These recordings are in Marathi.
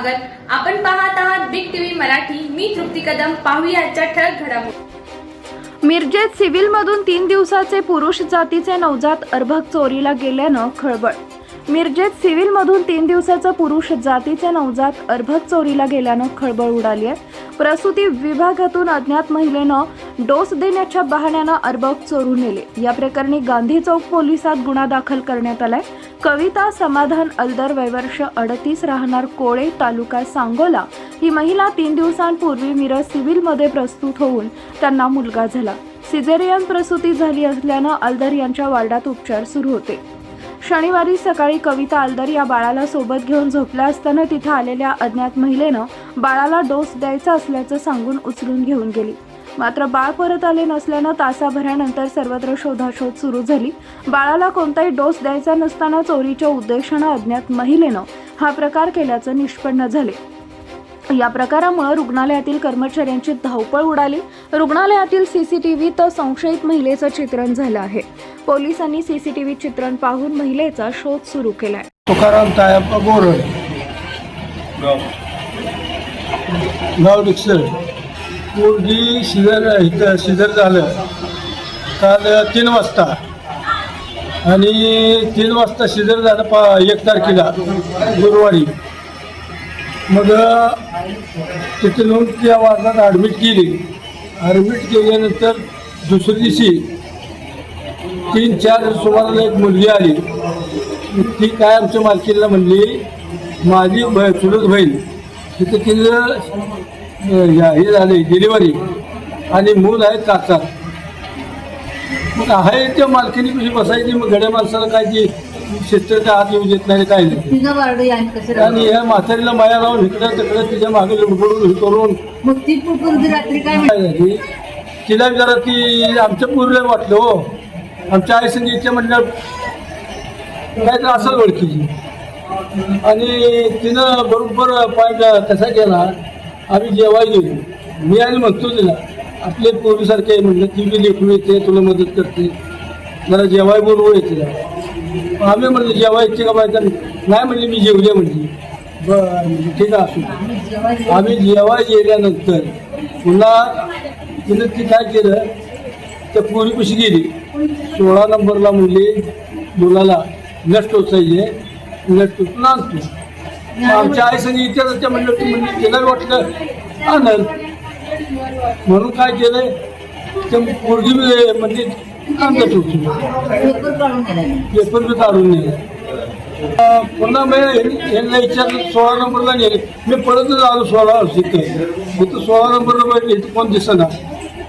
स्वागत. आपण पाहत आहात बिग टीव्ही मराठी. मी तृप्ती कदम. पाहूया ठळक घडामोडी. मिरजेत सिव्हिलमधून तीन दिवसाचे पुरुष जातीचे नवजात अर्भक चोरीला गेल्यानं खळबळ. मिरजेत सिव्हिलमधून तीन दिवसाचं पुरुष जातीचे नवजात अर्भक चोरीला गेल्यानं खळबळ उडाली आहे. प्रसूती विभागातून अज्ञात महिलेनं डोस देण्याच्या बहाण्यानं अर्भक चोरून नेले. या प्रकरणी गांधी चौक पोलिसात गुन्हा दाखल करण्यात आलाय. कविता समाधान अल्दर वयवर्ष अडतीस राहणार कोळे तालुका सांगोला. ही महिला तीन दिवसांपूर्वी मिरज सिव्हिलमध्ये प्रस्तुत होऊन त्यांना मुलगा झाला. सिझेरियन प्रसूती झाली असल्यानं अल्दर यांच्या वार्डात उपचार सुरू होते. शनिवारी सकाळी कविता अल्दर या बाळाला सोबत घेऊन झोपल्या असताना तिथं आलेल्या अज्ञात महिलेनं बाळाला डोस द्यायचा असल्याचं सांगून उचलून घेऊन गेली. मात्र बाळ परत आले नसल्यानं तासाभरानंतर सर्वत्र शोधाशोध सुरू झाली. बाळाला कोणताही डोस द्यायचा नसताना चोरीच्या उद्देशानं अज्ञात महिलेनं हा प्रकार केल्याचं निष्पन्न झाले. या प्रकारामुळे रुग्णालयातील कर्मचाऱ्यांची धावपळ उडाली. रुग्णालयातील सीसीटीव्हीत संशयित महिलेचं चित्रण झालं आहे. पोलिसांनी सीसीटीव्ही चित्रण पाहून महिलेचा शोध सुरू केलाय. तुकाराम तायप्पा बोरड गाव डिक्सर पूर्वी शिजर इथं शिजर झालं. काल तीन वाजता. आणि तीन वाजता शिजर झालं पा एक तारखेला गुरुवारी. मग तिथे नेऊन त्या वार्डात ॲडमिट केली. ॲडमिट केल्यानंतर दुसऱ्या दिवशी तीन चार सुमाराला एक मुलगी आली. ती काय आमच्या मालकीला म्हणली माझी ब चुलत बहीण. तिथं तिचं हे झाले डिलिव्हरी आणि मूल आहे काचा मग आहे त्या मालकीने कशी बसायची? मग गड्या माणसाला काय ती शिस्ताचा हात येऊ देत नाही काय नाही. आणि ह्या म्हातारीला माया लावून इकडं तिकडं तिच्यामागे लुडबडून हे करून रात्री काय झाली? तिला जरा ती आमच्या पूर्वी वाटलं हो. आमच्या आई संगीतच्या म्हणल्या काय तर असं ओळखीची. आणि तिनं बरोबर पॉईंट कसा केला? आम्ही जेवाय गेलो मी आणि म्हणतो तिला आपले पूर्वीसारखे आहे म्हणलं ती बी लेखून येते तुला मदत करते. जरा जेवाय बोलवू येते आम्ही म्हणलं जेवाय का माहिती नाही म्हणली मी जेवले म्हणली. बरं ठीक आहे असू आम्ही जेवाय गेल्यानंतर पुन्हा तिनं ती काय केलं तर पूर्वी कशी गेली. सोळा नंबरला म्हणली मुलाला नष्ट आहे. नष्ट टोचून आणतो आमच्या आई संग इतिहासाच्या म्हणलं तू म्हणजे केलं वाटलं आनंद म्हणून काय केलंय? ते पोरगी बी म्हणजे आणलं टोचून पेपर बी काढून नेले. पुन्हा मी यांना विचारलं सोळा नंबरला नेले. मी परतच आलो सोळा तिथे. तर सोळा नंबरला बघितले इथं कोण दिसेना.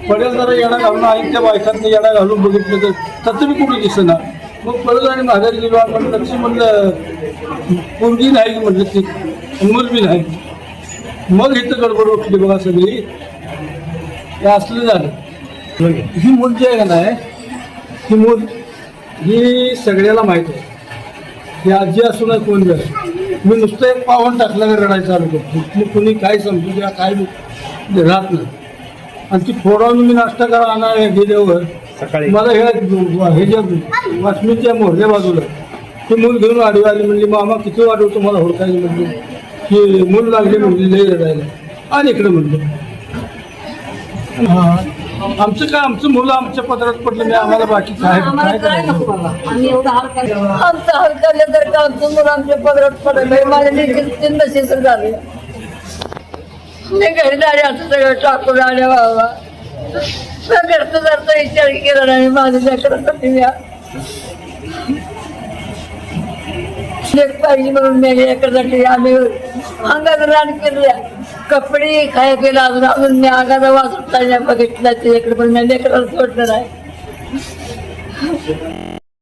पडेल जरा येणं घालून आई त्या बायकांना येणं घालून बघितलं तर तसं मी कुठे दिसेना. मग परत आणि माघारी गेलो आपण लक्ष म्हणलं पोरगी नाही म्हटलं ती मूल बी नाही. मग इथं गडबड उठली बघा सगळी. हे असलं झालं. ही मूल जी आहे का नाही ही मूल ही सगळ्याला माहीत आहे. ही आजी असू ना कोण बी असू. मी नुसतं एक पावन टाकलं का रडायचं चालू करतो. मी कुणी काय समजू किंवा काय राहत नाही. आणि ती फोडावून मी नाश्ता करा आणा गेल्यावर मला ह्या हे ज्या वासमीच्या मोहऱ्या बाजूला ती मूल घेऊन आडवी आली म्हणली मामा किती वाढवतो तुम्हाला हुडकायला? म्हणली की मूल लागली म्हणली लई रडायला. आणि इकडे म्हणलं हा आमचं काय आमचं मुलं आमच्या पदरात पडलं नाही आम्हाला बाकी काय काय करायचं? आमचा तर का आमचं मुलं आमच्या पदरात पडत नाही माझ्या देखील तीन नशीच झाले. मी घरी झाले आता सगळं टाकून आले बाबा. घरचं जरचा विचार केला नाही माझ्या लेकरासाठी पाहिजे म्हणून मी लेकरासाठी आम्ही अंगात रान केल्या कपडे काय केलं अजून अजून मी अंगाचा वास उठता बघितला ते इकडे पण मी लेकराला सोडलं नाही